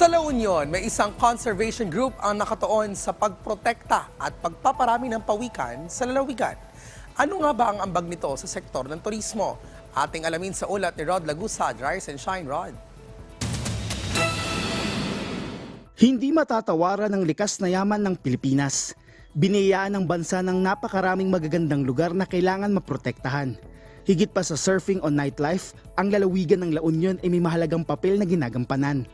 Sa La Union, may isang conservation group ang nakatuon sa pagprotekta at pagpaparami ng pawikan sa lalawigan. Ano nga ba ang ambag nito sa sektor ng turismo? Ating alamin sa ulat ni Rod Lagusa, Rise and Shine Rod. Hindi matatawaran ang likas na yaman ng Pilipinas. Biniyaan ng bansa ng napakaraming magagandang lugar na kailangan maprotektahan. Higit pa sa surfing o nightlife, ang lalawigan ng La Union ay may mahalagang papel na ginagampanan.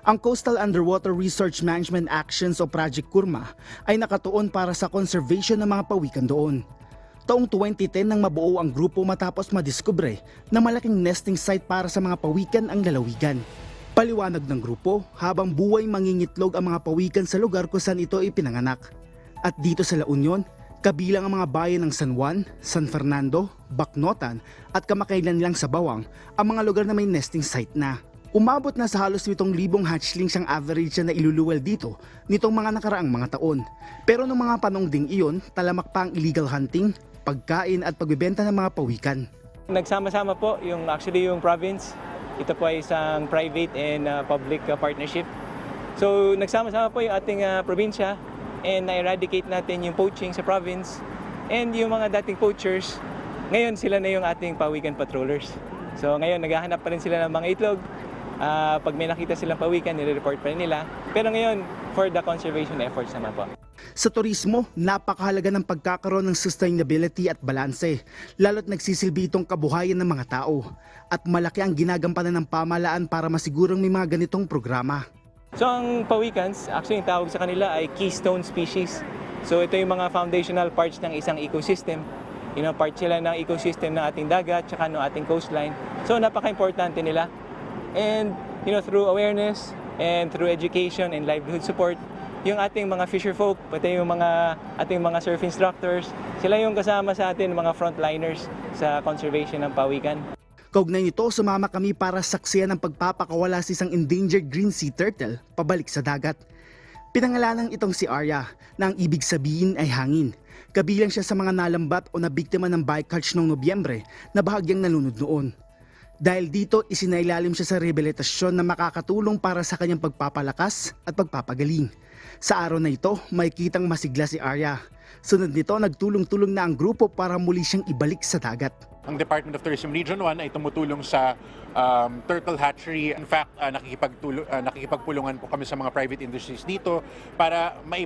Ang Coastal Underwater Research Management Actions o Project Kurma ay nakatuon para sa conservation ng mga pawikan doon. Taong 2010 nang mabuo ang grupo matapos madiskubre na malaking nesting site para sa mga pawikan ang lalawigan. Paliwanag ng grupo, habang buhay mangingitlog ang mga pawikan sa lugar kung saan ito ipinanganak. At dito sa La Union, kabilang ang mga bayan ng San Juan, San Fernando, Bacnotan at kamakailan lang sa Bawang ang mga lugar na may nesting site na. Umabot na sa halos 7,000 hatchlings ang average na iluluwal dito nitong mga nakaraang mga taon. Pero nung mga panong ding iyon, talamak pa ang illegal hunting, pagkain at pagbebenta ng mga pawikan. Nagsama-sama po yung actually yung province. Ito po ay isang private and uh, public uh, partnership. So nagsama-sama po yung ating uh, probinsya and na-eradicate natin yung poaching sa province. And yung mga dating poachers, ngayon sila na yung ating pawikan patrollers. So ngayon naghahanap pa rin sila ng mga itlog. Ah, pag may nakita silang pawikan, nire-report pa rin nila. Pero ngayon, for the conservation efforts naman po. Sa turismo, napakahalaga ng pagkakaroon ng sustainability at balanse, lalo't nagsisilbi itong kabuhayan ng mga tao. At malaki ang ginagampanan ng pamalaan para masigurong may mga ganitong programa. So ang pawikans, actually yung tawag sa kanila ay keystone species. So ito yung mga foundational parts ng isang ecosystem. You know, part sila ng ecosystem ng ating dagat, tsaka ng ating coastline. So napaka-importante nila. And you know, through awareness and through education and livelihood support, yung ating mga fisher folk, pati yung mga ating mga surf instructors, sila yung kasama sa atin, mga frontliners sa conservation ng pawikan. Kaugnay nito, sumama kami para saksiyan ang pagpapakawala sa isang endangered green sea turtle pabalik sa dagat. Pinangalanan itong si Arya na ang ibig sabihin ay hangin. Kabilang siya sa mga nalambat o nabiktima ng bycatch noong Nobyembre na bahagyang nalunod noon. Dahil dito, isinailalim siya sa rehabilitasyon na makakatulong para sa kanyang pagpapalakas at pagpapagaling. Sa araw na ito, may kitang masigla si Arya. Sunod nito, nagtulong-tulong na ang grupo para muli siyang ibalik sa dagat. Ang Department of Tourism Region 1 ay tumutulong sa um, turtle hatchery. In fact, uh, nakikipagtulo, uh, nakikipagpulungan po kami sa mga private industries dito para mai,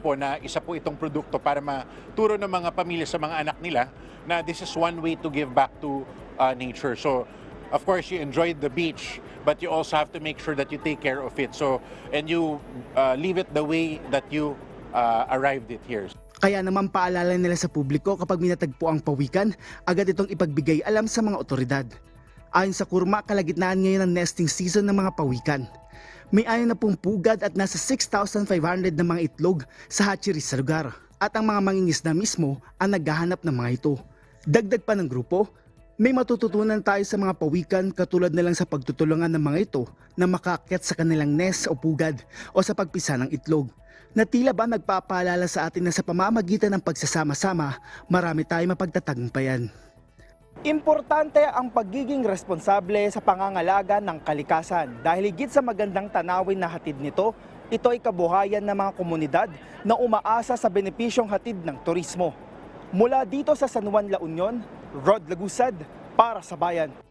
po na isa po itong produkto para maturo ng mga pamilya sa mga anak nila na this is one way to give back to uh, nature. So, of course, you enjoyed the beach, but you also have to make sure that you take care of it. So, and you uh, leave it the way that you uh, arrived it here. Kaya naman paalala nila sa publiko kapag minatagpo ang pawikan, agad itong ipagbigay alam sa mga otoridad. Ayon sa kurma, kalagitnaan ngayon ang nesting season ng mga pawikan. May ayon na pong pugad at nasa 6,500 na mga itlog sa hatchery sa lugar. At ang mga mangingisda mismo ang naghahanap ng mga ito. Dagdag pa ng grupo, may matututunan tayo sa mga pawikan katulad na lang sa pagtutulungan ng mga ito na makaakyat sa kanilang nest o pugad o sa pagpisa ng itlog na tila ba nagpapaalala sa atin na sa pamamagitan ng pagsasama-sama, marami tayong mapagtatagumpayan. Importante ang pagiging responsable sa pangangalaga ng kalikasan dahil higit sa magandang tanawin na hatid nito, ito ay kabuhayan ng mga komunidad na umaasa sa benepisyong hatid ng turismo. Mula dito sa San Juan, La Union, Rod Lagusad para sa Bayan.